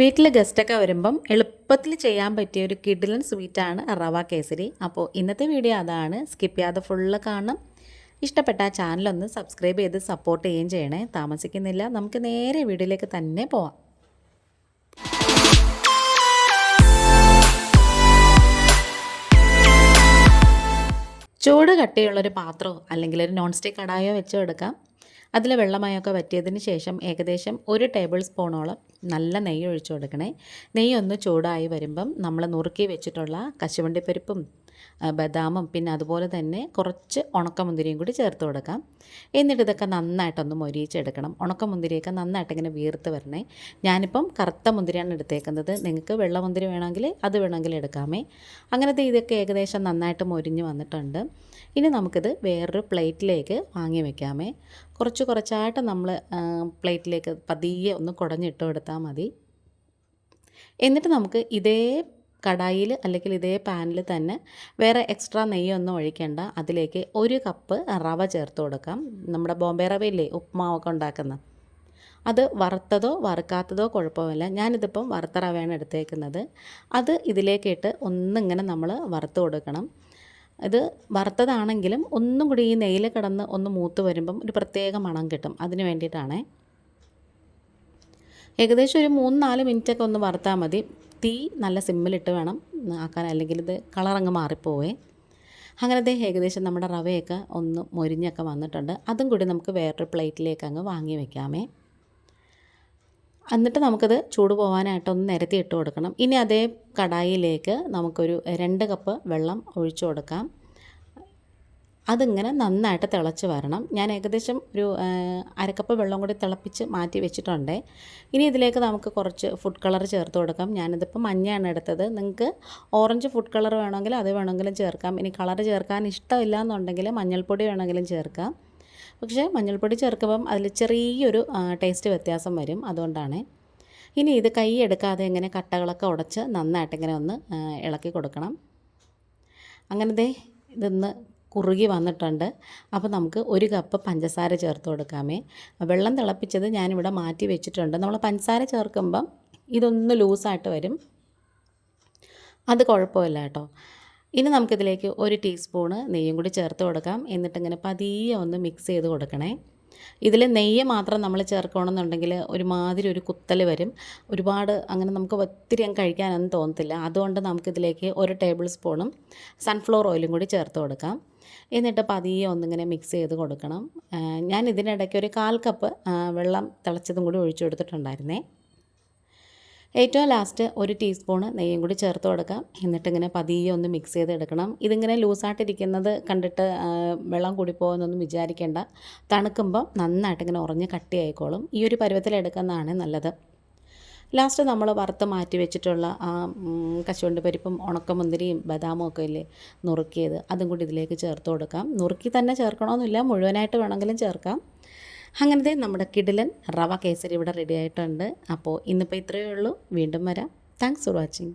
വീട്ടിൽ ഗസ്റ്റൊക്കെ വരുമ്പം എളുപ്പത്തിൽ ചെയ്യാൻ പറ്റിയ ഒരു കിഡിലൻ സ്വീറ്റാണ് റവ കേസരി. അപ്പോൾ ഇന്നത്തെ വീഡിയോ അതാണ്. സ്കിപ്പ് ചെയ്യാതെ ഫുള്ള് കാണണം. ഇഷ്ടപ്പെട്ട ചാനലൊന്ന് സബ്സ്ക്രൈബ് ചെയ്ത് സപ്പോർട്ട് ചെയ്യുകയും ചെയ്യണേ. താമസിക്കുന്നില്ല. നമുക്ക് നേരെ വീഡിയോയിലേക്ക് തന്നെ പോവാം. ചൂട് കട്ടിയുള്ളൊരു പാത്രമോ അല്ലെങ്കിൽ ഒരു നോൺ സ്റ്റിക്ക് കടായോ വെച്ചോ എടുക്കാം. അതിൽ വെള്ളമയൊക്കെ വറ്റിയതിന് ശേഷം ഏകദേശം ഒരു ടേബിൾ സ്പൂണോളം നല്ല നെയ്യ് ഒഴിച്ചു കൊടുക്കണേ. നെയ്യ് ഒന്ന് ചൂടായി വരുമ്പം നമ്മൾ നുറുക്കി വെച്ചിട്ടുള്ള കശുവണ്ടിപ്പരിപ്പും ബദാമും പിന്നെ അതുപോലെ തന്നെ കുറച്ച് ഉണക്കമുന്തിരിയും കൂടി ചേർത്ത് കൊടുക്കാം. എന്നിട്ട് ഇതൊക്കെ നന്നായിട്ടൊന്ന് മൊരിയിച്ചെടുക്കണം. ഉണക്കമുന്തിരിയൊക്കെ നന്നായിട്ട് ഇങ്ങനെ വീർത്ത് വരണേ. ഞാനിപ്പം കറുത്ത മുന്തിരിയാണ് എടുത്തേക്കുന്നത്. നിങ്ങൾക്ക് വെള്ളമുന്തിരി വേണമെങ്കിൽ അത് വേണമെങ്കിൽ എടുക്കാമേ. അങ്ങനത്തെ ഇതൊക്കെ ഏകദേശം നന്നായിട്ട് മൊരിഞ്ഞ് വന്നിട്ടുണ്ട്. ഇനി നമുക്കിത് വേറൊരു പ്ലേറ്റിലേക്ക് വാങ്ങി വെക്കാമേ. കുറച്ച് കുറച്ചായിട്ട് നമ്മൾ പ്ലേറ്റിലേക്ക് പതിയെ ഒന്ന് കുടഞ്ഞിട്ട് കൊടുത്താൽ മതി. എന്നിട്ട് നമുക്ക് ഇതേ കടായിൽ അല്ലെങ്കിൽ ഇതേ പാനിൽ തന്നെ വേറെ എക്സ്ട്രാ നെയ്യൊന്നും ഒഴിക്കേണ്ട. അതിലേക്ക് ഒരു കപ്പ് റവ ചേർത്ത് കൊടുക്കാം. നമ്മുടെ ബോംബെ റവയില്ലേ ഉപ്മാവൊക്കെ ഉണ്ടാക്കുന്ന. അത് വറുത്തതോ വറുക്കാത്തതോ കുഴപ്പമില്ല. ഞാനിതിപ്പം വറുത്ത റവയാണ് എടുത്തേക്കുന്നത്. അത് ഇതിലേക്കിട്ട് ഒന്നിങ്ങനെ നമ്മൾ വറുത്ത് കൊടുക്കണം. ഇത് വറുത്തതാണെങ്കിലും ഒന്നും കൂടി ഈ നെയ്യിൽ കിടന്ന് ഒന്ന് മൂത്ത് വരുമ്പം ഒരു പ്രത്യേക മണം കിട്ടും. അതിന് വേണ്ടിയിട്ടാണേ. ഏകദേശം ഒരു മൂന്ന് നാല് മിനിറ്റൊക്കെ ഒന്ന് വറുത്താൽ മതി. തീ നല്ല സിമ്മിലിട്ട് വേണം ആക്കാൻ അല്ലെങ്കിൽ ഇത് കളറങ്ങ് മാറിപ്പോവേ. അങ്ങനത്തെ ഏകദേശം നമ്മുടെ റവയൊക്കെ ഒന്ന് മൊരിഞ്ഞൊക്കെ വന്നിട്ടുണ്ട്. അതും കൂടി നമുക്ക് വേറൊരു പ്ലേറ്റിലേക്ക് അങ്ങ് വാങ്ങി വെക്കാമേ. എന്നിട്ട് നമുക്കത് ചൂട് പോകാനായിട്ട് ഒന്ന് നിരത്തി ഇട്ട് കൊടുക്കണം. ഇനി അതേ കടായിലേക്ക് നമുക്കൊരു രണ്ട് കപ്പ് വെള്ളം ഒഴിച്ചു കൊടുക്കാം. അതിങ്ങനെ നന്നായിട്ട് തിളച്ച് വരണം. ഞാൻ ഏകദേശം ഒരു അരക്കപ്പ് വെള്ളം കൂടി തിളപ്പിച്ച് മാറ്റി വെച്ചിട്ടുണ്ട്. ഇനി ഇതിലേക്ക് നമുക്ക് കുറച്ച് ഫുഡ് കളർ ചേർത്ത് കൊടുക്കാം. ഞാനിതിപ്പോൾ മഞ്ഞയാണ് എടുത്തത്. നിങ്ങൾക്ക് ഓറഞ്ച് ഫുഡ് കളർ വേണമെങ്കിൽ അത് വേണമെങ്കിലും ചേർക്കാം. ഇനി കളർ ചേർക്കാൻ ഇഷ്ടമില്ല എന്നുണ്ടെങ്കിൽ മഞ്ഞൾപ്പൊടി വേണമെങ്കിലും ചേർക്കാം. പക്ഷേ മഞ്ഞൾപ്പൊടി ചേർക്കുമ്പം അതിൽ ചെറിയൊരു ടേസ്റ്റ് വ്യത്യാസം വരും അതുകൊണ്ടാണ്. ഇനി ഇത് കൈ എടുക്കാതെ ഇങ്ങനെ കട്ടകളൊക്കെ ഉടച്ച് നന്നായിട്ട് ഇങ്ങനെ ഒന്ന് ഇളക്കി കൊടുക്കണം. അങ്ങനത്തെ ഇതൊന്ന് കുറുകി വന്നിട്ടുണ്ട്. അപ്പോൾ നമുക്ക് ഒരു കപ്പ് പഞ്ചസാര ചേർത്ത് കൊടുക്കാമേ. വെള്ളം തിളപ്പിച്ചത് ഞാനിവിടെ മാറ്റി വെച്ചിട്ടുണ്ട്. നമ്മൾ പഞ്ചസാര ചേർക്കുമ്പം ഇതൊന്ന് ലൂസായിട്ട് വരും. അത് കുഴപ്പമില്ല കേട്ടോ. ഇനി നമുക്കിതിലേക്ക് ഒരു ടീസ്പൂണ് നെയ്യും കൂടി ചേർത്ത് കൊടുക്കാം. എന്നിട്ട് ഇങ്ങനെ പതിയെ ഒന്ന് മിക്സ് ചെയ്ത് കൊടുക്കണേ. ഇതിൽ നെയ്യ് മാത്രം നമ്മൾ ചേർക്കണമെന്നുണ്ടെങ്കിൽ ഒരുമാതിരി ഒരു കുത്തൽ വരും. ഒരുപാട് അങ്ങനെ നമുക്ക് ഒത്തിരി അങ്ങ് കഴിക്കാനൊന്നും തോന്നത്തില്ല. അതുകൊണ്ട് നമുക്കിതിലേക്ക് ഒരു ടേബിൾ സ്പൂണും സൺഫ്ലവർ ഓയിലും കൂടി ചേർത്ത് കൊടുക്കാം. എന്നിട്ട് പതിയെ ഒന്നിങ്ങനെ മിക്സ് ചെയ്ത് കൊടുക്കണം. ഞാൻ ഇതിനിടയ്ക്ക് ഒരു കാൽ കപ്പ് വെള്ളം തിളച്ചതും കൂടി ഒഴിച്ചു കൊടുത്തിട്ടുണ്ടായിരുന്നേ. ഏറ്റവും ലാസ്റ്റ് ഒരു ടീസ്പൂണ് നെയ്യും കൂടി ചേർത്ത് കൊടുക്കാം. എന്നിട്ട് ഇങ്ങനെ പതിയെ ഒന്ന് മിക്സ് ചെയ്ത് എടുക്കണം ഇതിങ്ങനെ ലൂസായിട്ടിരിക്കുന്നത് കണ്ടിട്ട് വെള്ളം കൂടിപ്പോകുന്നൊന്നും വിചാരിക്കേണ്ട. തണുക്കുമ്പോൾ നന്നായിട്ട് ഇങ്ങനെ ഉറഞ്ഞ് കട്ടിയായിക്കോളും. ഈ ഒരു പരുവത്തിൽ എടുക്കുന്നതാണ് നല്ലത്. ലാസ്റ്റ് നമ്മൾ വറുത്ത് മാറ്റി വെച്ചിട്ടുള്ള ആ കശുവണ്ടി പരിപ്പും ഉണക്കമുന്തിരിയും ബദാമും ഒക്കെ ഇല്ലേ നുറുക്കിയത്. അതും കൂടി ഇതിലേക്ക് ചേർത്ത് കൊടുക്കാം. നുറുക്കി തന്നെ ചേർക്കണമെന്നില്ല. മുഴുവനായിട്ട് വേണമെങ്കിലും ചേർക്കാം. അങ്ങനത്തെ നമ്മുടെ കിടിലൻ റവ കേസരി ഇവിടെ റെഡി ആയിട്ടുണ്ട്. അപ്പോൾ ഇന്നിപ്പോൾ ഇത്രയേ ഉള്ളൂ. വീണ്ടും വരാം. Thanks for watching